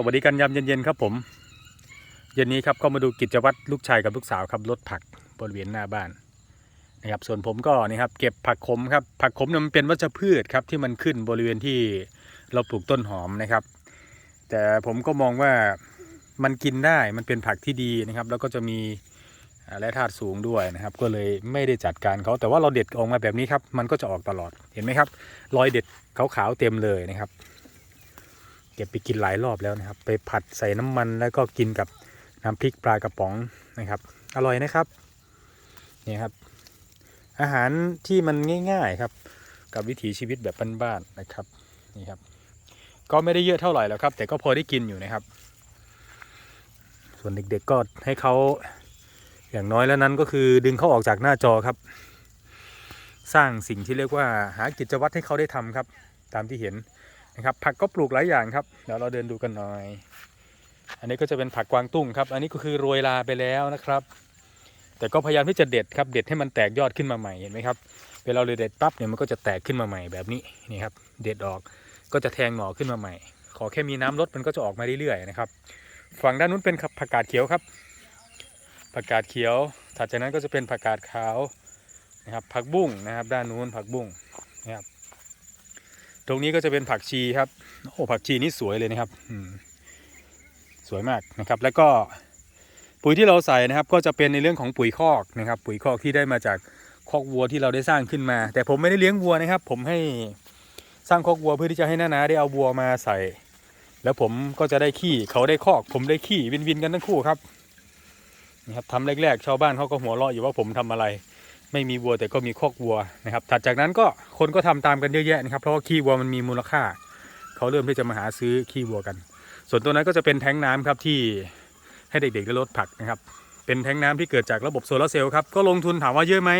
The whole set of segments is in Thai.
สวัสดีกันยามเย็นๆครับผม เย็นนี้ครับก็มาดูกิจวัตรลูกชายกับลูกสาวครับรถผักบริเวณหน้าบ้านนะครับ ส่วนผมก็นี่ครับเก็บผักขมครับผักขมเนี่ยมันเป็นวัชพืชครับที่มันขึ้นบริเวณที่เราปลูกต้นหอมนะครับ แต่ผมก็มองว่ามันกินได้มันเป็นผักที่ดีนะครับ แล้วก็จะมีอ่าแร่ธาตุสูงด้วยนะครับ ก็เลยไม่ได้จัดการเขาแต่ว่าเราเด็ดออกมาแบบนี้ครับ มันก็จะออกตลอดเห็นไหมครับ รอยเด็ดขาวๆเต็มเลยนะครับ เก็บไปกินหลายรอบแล้วนะครับ ไปผัดใส่น้ำมันแล้วก็กินกับน้ำพริกปลากระป๋องนะครับ อร่อยนะครับนี่ครับ อาหารที่มันง่ายๆครับ กับวิถีชีวิตแบบบ้านๆนะครับนี่ครับ ก็ไม่ได้เยอะเท่าไหร่แล้วครับ แต่ก็พอได้กินอยู่นะครับ ส่วนเด็กๆก็ให้เขาอย่างน้อยแล้วนั้นก็คือดึงเขาออกจากหน้าจอครับ สร้างสิ่งที่เรียกว่าหากิจวัตรให้เขาได้ทำครับ ตามที่เห็น นะครับผักก็ปลูกหลายอย่างครับเดี๋ยวเราเดินดูกันหน่อย อันนี้ก็จะเป็นผักกวางตุ้งครับ อันนี้ก็คือโรยลาไปแล้วนะครับ แต่ก็พยายามที่จะเด็ดครับเด็ดให้มันแตกยอดขึ้นมาใหม่เห็นไหมครับเวลาเราเด็ดปั๊บเนี่ยมันก็จะแตกขึ้นมาใหม่แบบนี้นี่ครับเด็ดออกก็จะแทงหน่อขึ้นมาใหม่ ขอแค่มีน้ำลดมันก็จะออกมาเรื่อยๆนะครับฝั่งด้านนู้นเป็นผักกาดเขียวครับผักกาดเขียว ถัดจากนั้นก็จะเป็นผักกาดขาวนะครับผักบุ้งนะครับ ด้านนู้นผักบุ้งนะครับ ตรงนี้ก็จะเป็นผักชีครับ โอ้ผักชีนี่สวยเลยนะครับสวยมากนะครับ แล้วก็ปุ๋ยที่เราใส่นะครับ ก็จะเป็นในเรื่องของปุ๋ยคอกนะครับ ปุ๋ยคอกที่ได้มาจากคอกวัวที่เราได้สร้างขึ้นมา แต่ผมไม่ได้เลี้ยงวัวนะครับ ผมให้สร้างคอกวัวเพื่อที่จะให้น้านาได้เอาวัวมาใส่ แล้วผมก็จะได้ขี้เขาได้คอก ผมได้ขี้วินวินกันทั้งคู่ครับนะครับทำแรกๆชาวบ้านเขาก็หัวเราะอยู่ว่าผมทำอะไร ไม่มีวัวแต่ก็มีคอกวัวนะครับถัดจากนั้นก็คนก็ทำตามกันเยอะแยะนะครับเพราะว่าขี้วัวมันมีมูลค่า เขาเริ่มที่จะมาหาซื้อขี้วัวกัน ส่วนตัวนั้นก็จะเป็นแท้งน้ำครับที่ให้เด็กๆได้ลดผักนะครับ เป็นแท้งน้ำที่เกิดจากระบบโซลาร์เซลล์ครับก็ลงทุนถามว่าเยอะไหม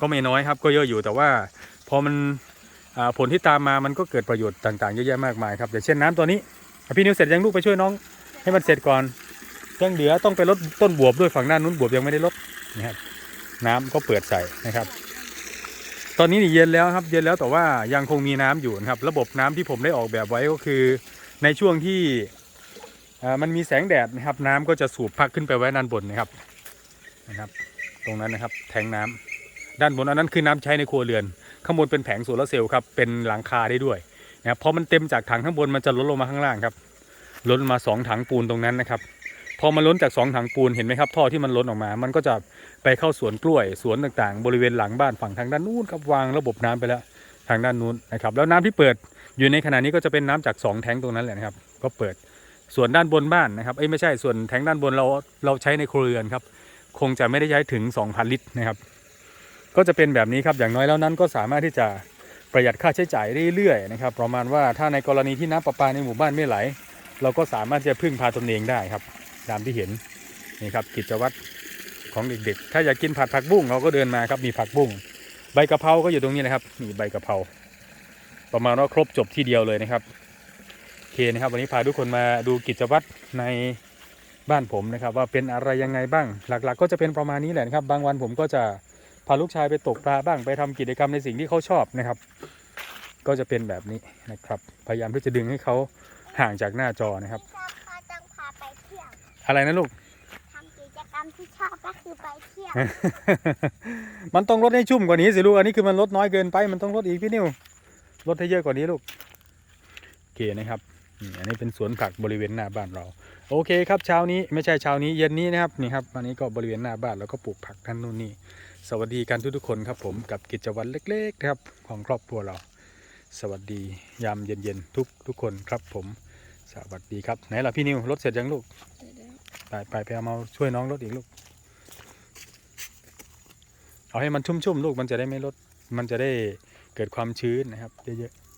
ก็ไม่น้อยครับ ก็เยอะอยู่แต่ว่าพอมันผลที่ตามมามันก็เกิดประโยชน์ต่างๆเยอะแยะมากมายครับอย่างเช่นน้ำตัวนี้พี่นิวเสร็จยังลูกไปช่วยน้องให้มันเสร็จก่อนยังเหลือต้องไปลดต้นบวบด้วยฝั่งด้านนู้นบวบยังไม่ได้ลดนะครับ น้ำก็เปิดใส่นะครับ ตอนนี้นี่เย็นแล้วครับ เย็นแล้วแต่ว่ายังคงมีน้ำอยู่นะครับ ระบบน้ำที่ผมได้ออกแบบไว้ก็คือ ในช่วงที่มันมีแสงแดดนะครับ น้ำก็จะสูบพักขึ้นไปไว้ด้านบนนะครับนะครับ ตรงนั้นนะครับ แทงน้ำด้านบนอันนั้นคือน้ำใช้ในครัวเรือน ข้างบนเป็นแผงโซลาร์เซลล์ครับเป็นหลังคาได้ด้วยนะครับพอมันเต็มจากถังข้างบนมันจะล้นลงมาข้างล่างครับล้นมาสองถังปูนตรงนั้นนะครับ พอมันล้นจากสองถังปูนเห็นไหมครับท่อที่มันล้นออกมา มันก็จะไปเข้าสวนกล้วยสวนต่างๆ บริเวณหลังบ้านฝั่งทางด้านนู้นครับวางระบบน้ำไปแล้วทางด้านนู้นนะครับแล้วน้ำที่เปิดอยู่ในขณะนี้ก็จะเป็นน้ำจากสองแทงตรงนั้นแหละนะครับ ก็เปิดส่วนด้านบนบ้านนะครับเอ้ไม่ใช่ส่วนแทงด้านบนเราเราใช้ในครัวเรือนครับ คงจะไม่ได้ใช้ถึง 2,000 ลิตรนะครับ ก็จะเป็นแบบนี้ครับอย่างน้อยแล้วนั้นก็สามารถที่จะประหยัดค่าใช้จ่ายได้เรื่อยๆนะครับประมาณว่าถ้าในกรณีที่น้ำประปาในหมู่บ้านไม่ไหล เราก็สามารถจะพึ่งพาตนเองได้ครับ ตามที่เห็นนี่ครับกิจวัตรของเด็กๆ ถ้าอยากกินผัดผักบุ้งเราก็เดินมาครับมีผักบุ้งใบกะเพราก็อยู่ตรงนี้นะครับมีใบกะเพราประมาณว่าครบจบที่เดียวเลยนะครับโอเคนะครับวันนี้พาทุกคนมาดูกิจวัตรในบ้านผมนะครับ ว่าเป็นอะไรยังไงบ้าง หลักๆ ก็จะเป็นประมาณนี้แหละครับ บางวันผมก็จะพาลูกชายไปตกปลาบ้างไปทำกิจกรรมในสิ่งที่เขาชอบนะครับ ก็จะเป็นแบบนี้นะครับ พยายามที่จะดึงให้เขาห่างจากหน้าจอนะครับ เที่ยวอะไรนะลูกทำกิจกรรมที่ชอบก็คือไปเที่ยวมันต้องลดให้ชุ่มกว่านี้สิลูกอันนี้คือมันลดน้อยเกินไปมันต้องลดอีกพี่นิวลดให้เยอะกว่านี้ลูกโอเคนะครับนี่อันนี้เป็นสวนผักบริเวณหน้าบ้านเรา โอเคครับเช้านี้ไม่ใช่เช้านี้เย็นนี้นะครับนี่ครับอันนี้ก็บริเวณหน้าบ้านแล้วก็ปลูกผักท่านนู่นนี่สวัสดีกันทุกๆคนครับผมกับกิจวัตรเล็กๆนะครับของครอบครัวเรา สวัสดียามเย็นๆทุกทุกคนครับผม สวัสดีครับ ไหนล่ะพี่นิวรถเสร็จยังลูกไปไปไปเอามาช่วยน้องรถอีกลูก เอาให้มันชุ่มๆลูกมันจะได้ไม่ลดมันจะได้เกิดความชื้นนะครับเยอะๆ